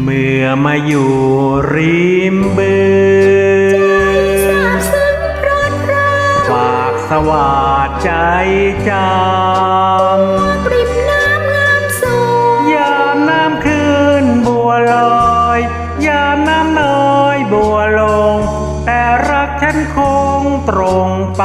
เมื่อมาอยู่ริมบึงซาบซึ้งเพราะรักฝากสวาดใจจปริมน้ำงามสูำงยามน้ำขึ้นบัวลอย ยามน้ำน้อยบัวลง แต่รักฉันคงตรงไป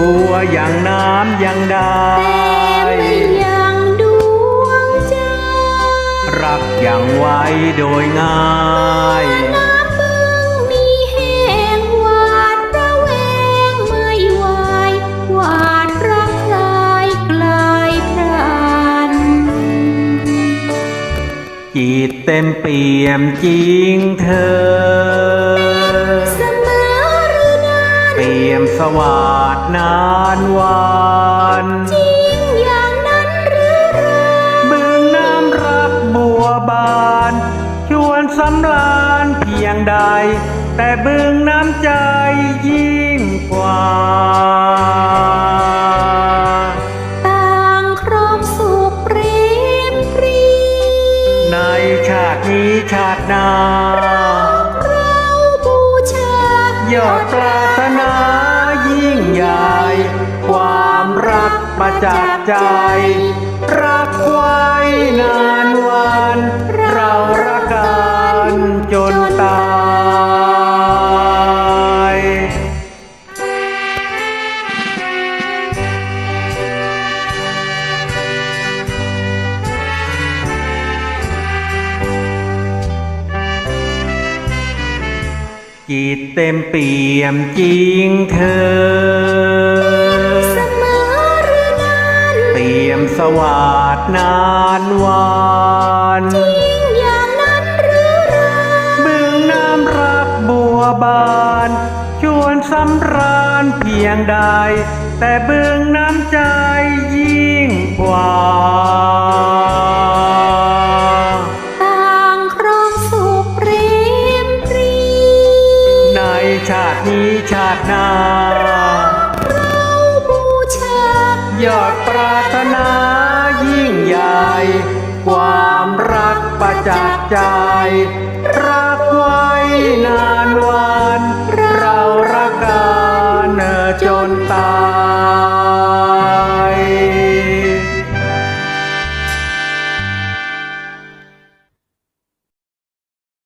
บัวอย่างน้ำยังได้แต่ไม่ยังดวงใจรักอย่างไว้โดยง่ายน้ำบึงมีแห้งหวาดระแวงไม่ไหวหวาดรักคลายกลายพรานจิตเต็มเปี่ยมจริงเธอ สวาดนานวันจริงอย่างนั้นหรือไรบึงน้ำรักบัวบาน ชวนสำลานเพียงใด แต่บึงน้ำใจยิ่งกว่าต่างครองสุขเปรมปรีในชาตินี้ชาติหน้าเราบูชายอดปรา รักประจักษ์ใจ รักไว้นานวันเรารักกันจนตายจิตเต็มเปี่ยมจริงเธอ วาดนานวันจริงอย่างนั้นหรือไรบึงน้ำรักบัวบาน ชวนสำราญเพียงใด แต่บึงน้ำใจยิ่งกว่าต่างครองสุขเปรมปรีในชาตินี้ชาติหน้า ยอดปรารถนายิ่งใหญ่ ความรักประจักษ์ใจ